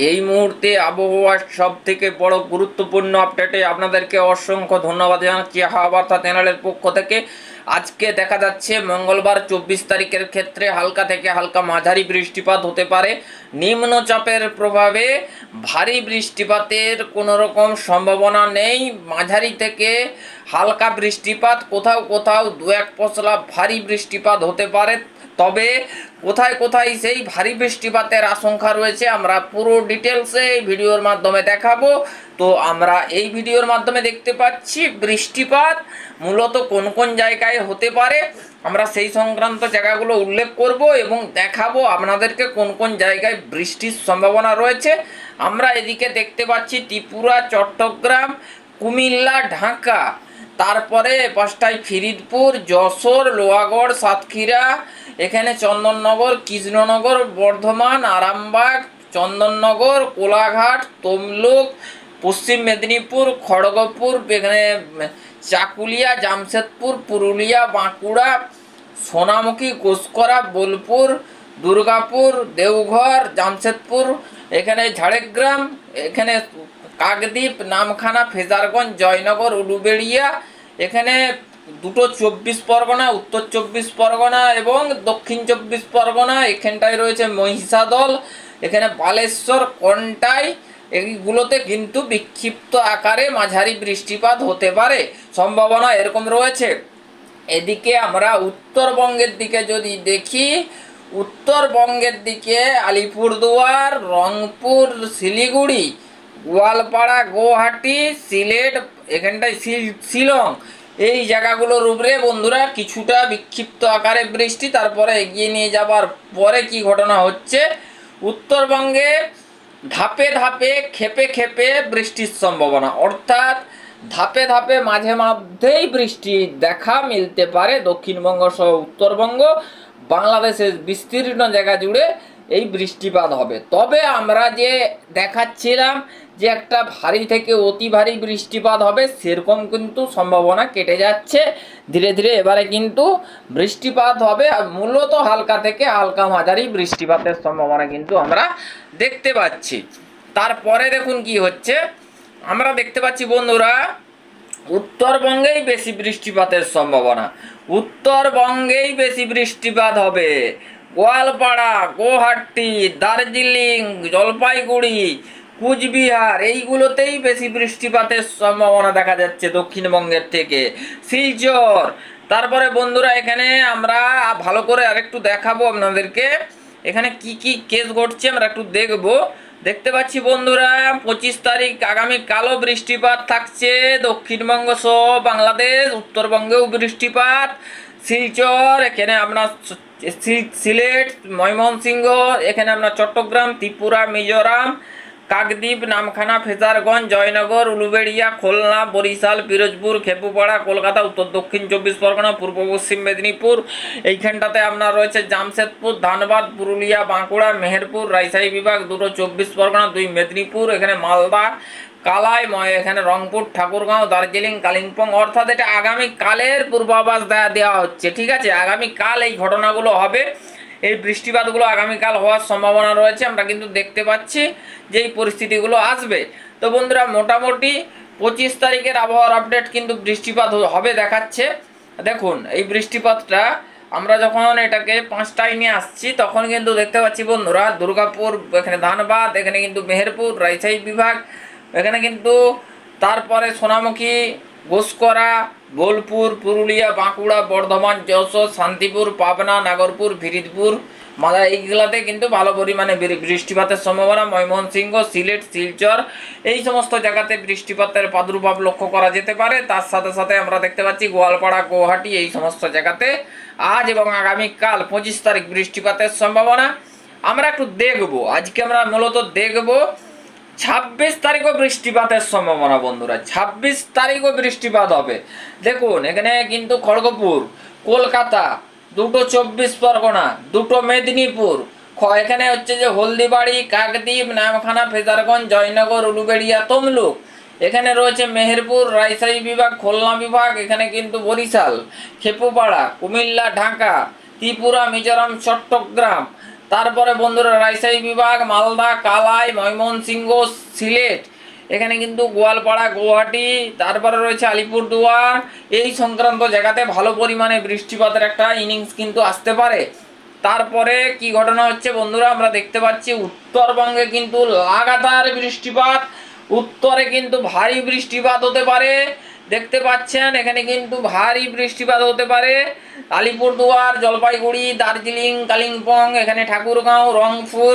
এই মুহূর্তে আবহাওয়ার সব থেকে বড় গুরুত্বপূর্ণ আপডেটে আপনাদেরকে অসংখ্য ধন্যবাদ জানাচ্ছি হাওয়া বার্তা চ্যানেলের পক্ষ থেকে। আজকে দেখা যাচ্ছে মঙ্গলবার চব্বিশ তারিখের ক্ষেত্রে হালকা থেকে হালকা মাঝারি বৃষ্টিপাত হতে পারে। নিম্নচাপের প্রভাবে ভারী বৃষ্টিপাতের কোনো রকম সম্ভাবনা নেই। মাঝারি থেকে হালকা বৃষ্টিপাত, কোথাও কোথাও দু এক পশলা ভারী বৃষ্টিপাত হতে পারে। তবে কোথায় কোথায় সেই ভারী বৃষ্টিপাতের আশঙ্কা রয়েছে আমরা পুরো ডিটেলসে এই ভিডিওর মাধ্যমে দেখাবো। তো আমরা এই ভিডিওর মাধ্যমে দেখতে পাচ্ছি বৃষ্টিপাত মূলত কোন কোন জায়গায় হতে পারে। আমরা সেই সংক্রান্ত জায়গাগুলো উল্লেখ করব এবং দেখাবো আপনাদেরকে কোন কোন জায়গায় বৃষ্টির সম্ভাবনা রয়েছে। আমরা এদিকে দেখতে পাচ্ছি ত্রিপুরা, চট্টগ্রাম, কুমিল্লা, ঢাকা, তারপরে পাঁচটায় ফিরিদপুর, যশোর, লোহাগড়, সাতক্ষীরা, এখানে চন্দননগর, কৃষ্ণনগর, বর্ধমান, আরামবাগ, চন্দননগর, কোলাঘাট, তমলুক পশ্চিম মেদিনীপুর, খড়গপুর, এখানে চাকুলিয়া, জামশেদপুর, পুরুলিয়া, বাঁকুড়া, সোনামুখী ঘোষকরা বোলপুর, দুর্গাপুর, দেওঘর, জামশেদপুর, এখানে ঝাড়গ্রাম, এখানে কাকদ্বীপ, নামখানা, ফেজারগঞ্জ, জয়নগর, উলুবেড়িয়া, এখানে দুটো চব্বিশ পরগনা, উত্তর চব্বিশ পরগনা এবং দক্ষিণ চব্বিশ পরগনা, এখানটায় রয়েছে মহিষাদল, এখানে বালেশ্বর, কন্টাই এইগুলোতে কিন্তু বিক্ষিপ্ত আকারে মাঝারি বৃষ্টিপাত হতে পারে। সম্ভাবনা এরকম রয়েছে। এদিকে আমরা উত্তরবঙ্গের দিকে যদি দেখি, উত্তরবঙ্গের দিকে আলিপুরদুয়ার, রংপুর, শিলিগুড়ি, গোয়ালপাড়া গুয়াহাটি সিলেট, এখানটায় শিল- এই জায়গাগুলোর উপরে বন্ধুরা কিছুটা বিক্ষিপ্ত আকারে বৃষ্টি, তারপরে এগিয়ে নিয়ে যাবার পরে কি ঘটনা হচ্ছে? উত্তরবঙ্গে ধাপে ধাপে, খেপে খেপে বৃষ্টির সম্ভাবনা। অর্থাৎ ধাপে ধাপে, মাঝে মাঝেই বৃষ্টি দেখা মিলতে পারে দক্ষিণবঙ্গ সহ উত্তরবঙ্গ। বাংলাদেশের বিস্তীর্ণ জায়গা জুড়ে এই বৃষ্টিপাত হবে। তবে আমরা যে দেখাচ্ছিলাম যে একটা ভারী থেকে অতি ভারী বৃষ্টিপাত হবে, সেরকম কিন্তু সম্ভাবনা কেটে যাচ্ছে। ধীরে ধীরে এবারে কিন্তু বৃষ্টিপাত হবে, আর মূলত হালকা থেকে হালকা মাঝারি বৃষ্টিপাতের সম্ভাবনা কিন্তু আমরা দেখতে পাচ্ছি। তারপরে দেখুন কি হচ্ছে। আমরা দেখতে পাচ্ছি বন্ধুরা, উত্তরবঙ্গেই বেশি বৃষ্টিপাতের সম্ভাবনা। উত্তরবঙ্গেই বেশি বৃষ্টিপাত হবে। গোয়ালপাড়া গুয়াহাটি দার্জিলিং, জলপাইগুড়ি কুচবিহার, এইগুলোতেই বেশি বৃষ্টিপাতের সম্ভাবনা দেখা যাচ্ছে দক্ষিণবঙ্গের থেকে। শিলচর, তারপরে বন্ধুরা এখানে আমরা ভালো করে আরেকটু দেখাবো আপনাদেরকে। এখানে কি কি কেস ঘটছে আমরা একটু দেখব। দেখতে পাচ্ছি বন্ধুরা, পঁচিশ তারিখ, আগামী কালো বৃষ্টিপাত থাকছে। দক্ষিণবঙ্গ সহ বাংলাদেশ, উত্তরবঙ্গেও বৃষ্টিপাত। শিলচর, এখানে আপনার সিলেট, ময়মনসিংহ, এখানে আপনার চট্টগ্রাম, ত্রিপুরা, মিজোরাম কাকদ্বীপ, নামখানা, ফেজারগঞ্জ, জয়নগর, উলুবেড়িয়া, খুলনা, বরিশাল, পিরোজপুর, খেপুপাড়া, কলকাতা, উত্তর দক্ষিণ চব্বিশ পরগনা, পূর্ব পশ্চিম মেদিনীপুর। এইখানটাতে আপনার রয়েছে জামশেদপুর, ধানবাদ, পুরুলিয়া, বাঁকুড়া, মেহেরপুর রাজশাহী বিভাগ, দুটো চব্বিশ পরগনা, দুই মেদিনীপুর, এখানে মালদা, কালাই এখানে রংপুর, ঠাকুরগাঁও, দার্জিলিং, কালিম্পং। অর্থাৎ এটা আগামী কালের পূর্বাভাস দেয়া দেওয়া হচ্ছে। ঠিক আছে? আগামী কাল এই ঘটনাগুলো হবে। এই বৃষ্টিপাতগুলো আগামীকাল হওয়ার সম্ভাবনা রয়েছে, আমরা কিন্তু দেখতে পাচ্ছি যে এই পরিস্থিতিগুলো আসবে। তো বন্ধুরা, মোটামুটি পঁচিশ তারিখের আবহাওয়ার আপডেট কিন্তু বৃষ্টিপাত হবে দেখাচ্ছে। দেখুন, এই বৃষ্টিপাতটা আমরা যখন এটাকে পাঁচটায় নিয়ে আসছি, তখন কিন্তু দেখতে পাচ্ছি বন্ধুরা, দুর্গাপুর, এখানে ধানবাদ, এখানে কিন্তু মেহেরপুর, রাজশাহী বিভাগ, এখানে কিন্তু তারপরে সোনামুখী ঘোষকরা বোলপুর, পুরুলিয়া, বাঁকুড়া, বর্ধমান, যশোর, শান্তিপুর, পাবনা, নাগরপুর, ফিরিদপুর, মাদা এইগুলাতে কিন্তু ভালো পরিমাণে বৃষ্টিপাতের সম্ভাবনা। ময়মনসিংহ, সিলেট, শিলচর, এই সমস্ত জায়গাতে বৃষ্টিপাতের প্রাদুর্ভাব লক্ষ্য করা যেতে পারে। তার সাথে সাথে আমরা দেখতে পাচ্ছি গোয়ালপাড়া গুয়াহাটি এই সমস্ত জায়গাতে আজ এবং আগামীকাল পঁচিশ তারিখ বৃষ্টিপাতের সম্ভাবনা। আমরা একটু দেখব। আজকে আমরা মূলত দেখব ছাব্বিশ তারিখও বৃষ্টিপাতের সম্ভাবনা বন্ধুরা, ছাব্বিশ তারিখও বৃষ্টিপাত হবে। দেখুন, এখানে কিন্তু খড়গপুর, কলকাতা, দুটো চব্বিশ পরগনা, দুটো মেদিনীপুর এখানে হচ্ছে যে হলদিবাড়ি, কাকদ্বীপ, নামখানা, ফেজারগঞ্জ, জয়নগর, উলুবেড়িয়া, তমলুক। এখানে রয়েছে মেহেরপুর রাজশাহী বিভাগ, খুলনা বিভাগ, এখানে কিন্তু বরিশাল, খেপুপাড়া, কুমিল্লা, ঢাকা, ত্রিপুরা, মিজোরাম, চট্টগ্রাম তারপরে বন্ধুরা রাজশাহী বিভাগ, মালদা, কালাই, ময়মনসিংহ, সিলেট। এখানে কিন্তু গোয়ালপাড়া, গুয়াহাটি, তারপরে রয়েছে আলিপুরদুয়ার। এই সংক্রান্ত জায়গাতে ভালো পরিমাণে বৃষ্টিপাতের একটা ইনিংস কিন্তু আসতে পারে। তারপরে কি ঘটনা হচ্ছে বন্ধুরা, আমরা দেখতে পাচ্ছি উত্তরবঙ্গে কিন্তু লাগাতার বৃষ্টিপাত, উত্তরে কিন্তু ভারী বৃষ্টিপাত হতে পারে। দেখতে পাচ্ছেন, এখানে কিন্তু ভারী বৃষ্টিপাত হতে পারে। আলিপুরদুয়ার, জলপাইগুড়ি, দার্জিলিং, কালিম্পং, এখানে ঠাকুরগাঁও, রংপুর,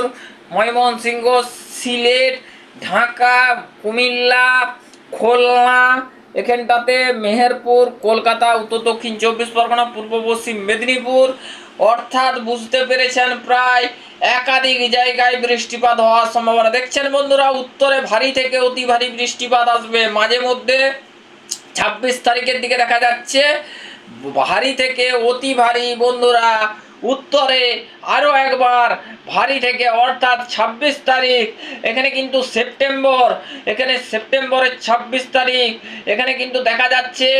ময়মনসিংহ, সিলেট, ঢাকা, কুমিল্লা, খুলনা, এখানটাতে মেহেরপুর, কলকাতা, উত্তর দক্ষিণ চব্বিশ পরগনা, পূর্ব পশ্চিম মেদিনীপুর। অর্থাৎ বুঝতে পেরেছেন প্রায় একাধিক জায়গায় বৃষ্টিপাত হওয়ার সম্ভাবনা। দেখছেন বন্ধুরা, উত্তরে ভারী থেকে অতি ভারী বৃষ্টিপাত আসবে। মাঝে মধ্যে ছাব্বিশ তারিখের দিকে দেখা যাচ্ছে, ভারী থেকে অতি ভারী বন্ধুরা, উত্তরে আরও একবার ভারী থেকে অর্থাৎ ছাব্বিশ তারিখ, এখানে কিন্তু সেপ্টেম্বর, এখানে সেপ্টেম্বরের ছাব্বিশ তারিখ, এখানে কিন্তু দেখা যাচ্ছে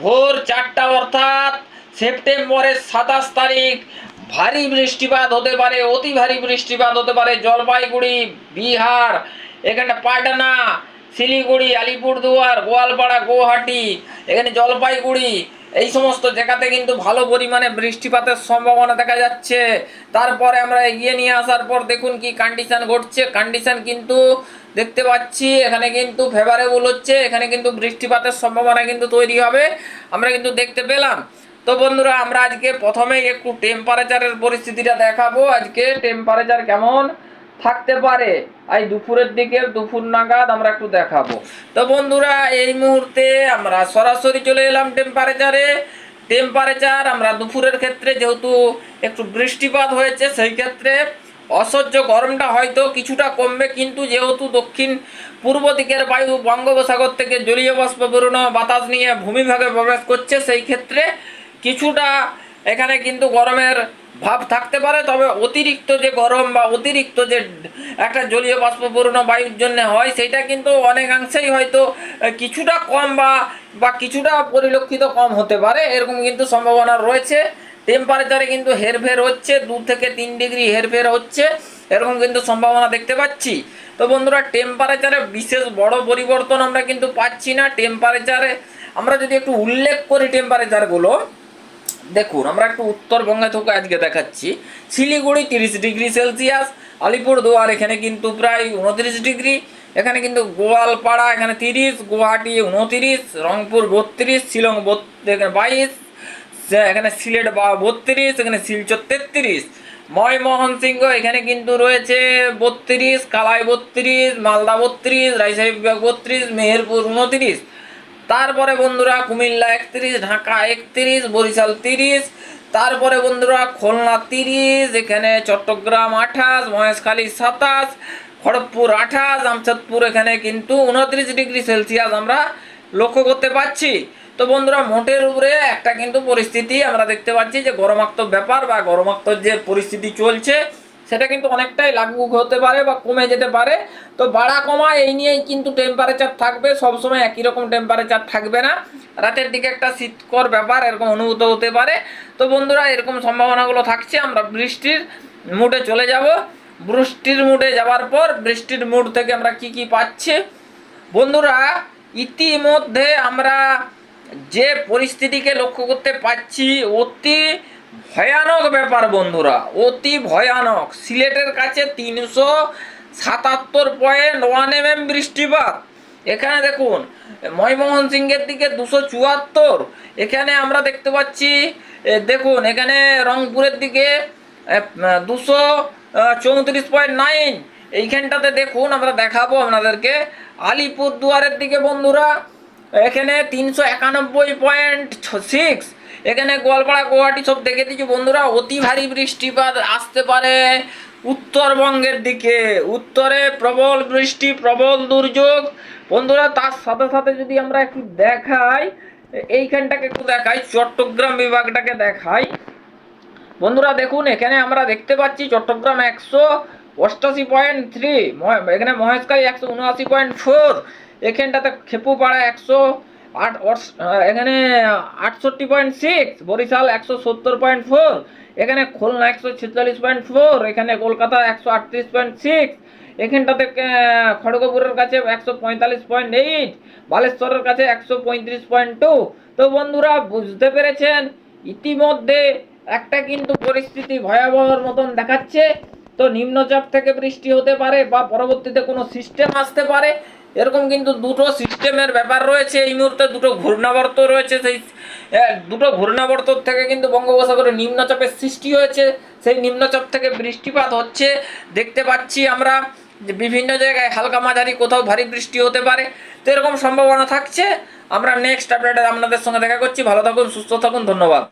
ভোর চারটা অর্থাৎ সেপ্টেম্বরের সাতাশ তারিখ, ভারী বৃষ্টিপাত হতে পারে, অতি ভারী বৃষ্টিপাত হতে পারে জলপাইগুড়ি, বিহার, এখানে পাটনা শিলিগুড়ি, আলিপুরদুয়ার, গোয়ালপাড়া, গুয়াহাটি, এখানে জলপাইগুড়ি, এই সমস্ত জায়গাতে কিন্তু ভালো পরিমাণে বৃষ্টিপাতের সম্ভাবনা দেখা যাচ্ছে। তারপরে আমরা এগিয়ে নিয়ে আসার পর দেখুন কি কন্ডিশন ঘটছে। কন্ডিশন কিন্তু দেখতে পাচ্ছি, এখানে কিন্তু ফেভারেবল হচ্ছে, এখানে কিন্তু বৃষ্টিপাতের সম্ভাবনা কিন্তু তৈরি হবে। আমরা কিন্তু দেখতে পেলাম। তো বন্ধুরা, আমরা আজকে প্রথমেই একটু টেম্পারেচারের পরিস্থিতিটা দেখাবো। আজকে টেম্পারেচার কেমন? থাকতে পারে। আজ দুপুরের দিকে, দুপুর নাগাদ আমরা একটু দেখাবো। তো বন্ধুরা, এই মুহূর্তে আমরা সরাসরি চলে এলাম টেম্পারেচারে টেম্পারেচার আমরা দুপুরের ক্ষেত্রে যেহেতু একটু বৃষ্টিপাত হয়েছে, সেই ক্ষেত্রে অসহ্য গরমটা হয়তো কিছুটা কমবে। কিন্তু যেহেতু দক্ষিণ পূর্ব দিকের বায়ু বঙ্গোপসাগর থেকে জলীয় বাষ্প বেরোনো, বাতাস নিয়ে ভূমিভাগে প্রবেশ করছে, সেই ক্ষেত্রে কিছুটা এখানে কিন্তু গরমের ভাব থাকতে পারে, তবে অতিরিক্ত যে গরম বা অতিরিক্ত যে একটা জলীয় বাষ্পপূর্ণ বায়ুর জন্য হয়, সেটা কিন্তু অনেকাংশেই হয়তো কিছুটা কম বা বা কিছুটা পরিলক্ষিত কম হতে পারে। এরকম কিন্তু সম্ভাবনা রয়েছে। টেম্পারেচারে কিন্তু হেরফের হচ্ছে, দু থেকে তিন ডিগ্রি হেরফের হচ্ছে, এরকম কিন্তু সম্ভাবনা দেখতে পাচ্ছি। তো বন্ধুরা টেম্পারেচারে বিশেষ বড় পরিবর্তন আমরা কিন্তু পাচ্ছি না। টেম্পারেচারে আমরা যদি একটু উল্লেখ করি টেম্পারেচারগুলো দেখুন, আমরা একটু উত্তরবঙ্গে থেকে আজকে দেখাচ্ছি। শিলিগুড়ি তিরিশ ডিগ্রি সেলসিয়াস, আলিপুরদুয়ার এখানে কিন্তু প্রায় উনত্রিশ ডিগ্রি, এখানে কিন্তু গোয়ালপাড়া এখানে তিরিশ, গুয়াহাটি উনতিরিশ, রংপুর বত্রিশ, শিলং এখানে বাইশ এখানে সিলেট বত্রিশ, এখানে শিলচর তেত্রিশ ময়মোহন সিংহ এখানে কিন্তু রয়েছে বত্রিশ, কালাই বত্রিশ, মালদা বত্রিশ, রাজশাহী বিভাগ বত্রিশ, মেহেরপুর উনত্রিশ তারপরে বন্ধুরা কুমিল্লা একত্রিশ, ঢাকা একত্রিশ, বরিশাল তিরিশ, তারপরে বন্ধুরা খুলনা তিরিশ, এখানে চট্টগ্রাম আঠাশ, মহেশখালী সাতাশ, খড়গপুর আঠাশ জামশেদপুর এখানে কিন্তু উনত্রিশ ডিগ্রি সেলসিয়াস আমরা লক্ষ্য করতে পারছি। তো বন্ধুরা মোটের উপরে একটা কিন্তু পরিস্থিতি আমরা দেখতে পাচ্ছি যে গরমাক্ত ব্যাপার বা গরমাক্ত যে পরিস্থিতি চলছে সেটা কিন্তু অনেকটাই লাগু হতে পারে বা কমে যেতে পারে। তো বাড়া কমা এই নিয়েই কিন্তু টেম্পারেচার থাকবে, সবসময় একই রকম টেম্পারেচার থাকবে না। রাতের দিকে একটা শীতকর ব্যাপার, এরকম অনুভূত হতে পারে। তো বন্ধুরা, এরকম সম্ভাবনাগুলো থাকছে, আমরা বৃষ্টির মুডে চলে যাব। বৃষ্টির মুডে যাওয়ার পর, বৃষ্টির মুড থেকে আমরা কি কি পাচ্ছি? বন্ধুরা, ইতিমধ্যে আমরা যে পরিস্থিতিকে লক্ষ্য করতে পাচ্ছি অতি ভয়ানক ব্যাপার বন্ধুরা, অতি ভয়ানক। সিলেটের কাছে তিনশো সাতাত্তর পয়েন্ট ওয়ান এম এম বৃষ্টিপাত। এখানে দেখুন ময়মোহন সিংহের দিকে দুশো চুয়াত্তর। এখানে আমরা দেখতে পাচ্ছি দেখুন, এখানে রংপুরের দিকে দুশো চৌত্রিশ পয়েন্ট নাইন। এইখানটাতে দেখুন, আমরা দেখাবো আপনাদেরকে। আলিপুরদুয়ারের দিকে বন্ধুরা, এখানে তিনশো একানব্বই পয়েন্ট সিক্স। এখানে গোয়ালপাড়া, গুয়াহাটি সব দেখে দিচ্ছি বন্ধুরা। অতি ভারী বৃষ্টিপাত আসতে পারে উত্তরবঙ্গের দিকে। উত্তরে প্রবল বৃষ্টি, প্রবল দুর্যোগ। বন্ধুরা, তার সাথে সাথে যদি আমরা একটু দেখাই, এইখানটাকে একটু দেখাই, চট্টগ্রাম বিভাগটাকে দেখাই। বন্ধুরা, দেখুন, এখানে আমরা দেখতে পাচ্ছি চট্টগ্রাম একশো অষ্টাশি পয়েন্ট থ্রি এখানে মহেশখালী একশো উনআশি পয়েন্ট ফোর, এখানটাতে খেপুপাড়া একশো আট এখানে আটষট্টি পয়েন্ট সিক্স বরিশাল একশো সত্তর পয়েন্ট ফোর এখানে খুলনা একশো ছেচল্লিশ পয়েন্ট ফোর এখানে কলকাতা একশো আটত্রিশ পয়েন্ট সিক্স এখানটাতে খড়গপুরের কাছে একশো পঁয়তাল্লিশ পয়েন্ট এইট বালেশ্বরের কাছে একশো পঁয়ত্রিশ পয়েন্ট টু তো বন্ধুরা, বুঝতে পেরেছেন? ইতিমধ্যে একটা কিন্তু পরিস্থিতি ভয়াবহর মতন দেখাচ্ছে। তো নিম্নচাপ থেকে বৃষ্টি হতে পারে বা পরবর্তীতে কোনো সিস্টেম আসতে পারে। এরকম কিন্তু দুটো সিস্টেমের ব্যাপার রয়েছে। এই মুহূর্তে দুটো ঘূর্ণাবর্ত রয়েছে। সেই দুটো ঘূর্ণাবর্ত থেকে কিন্তু বঙ্গোপসাগরে নিম্নচাপের সৃষ্টি হয়েছে। সেই নিম্নচাপ থেকে বৃষ্টিপাত হচ্ছে। দেখতে পাচ্ছি আমরা যে বিভিন্ন জায়গায় হালকা মাঝারি, কোথাও ভারী বৃষ্টি হতে পারে। তো এরকম সম্ভাবনা থাকছে। আমরা নেক্সট আপডেটে আপনাদের সঙ্গে দেখা করছি। ভালো থাকুন, সুস্থ থাকুন, ধন্যবাদ।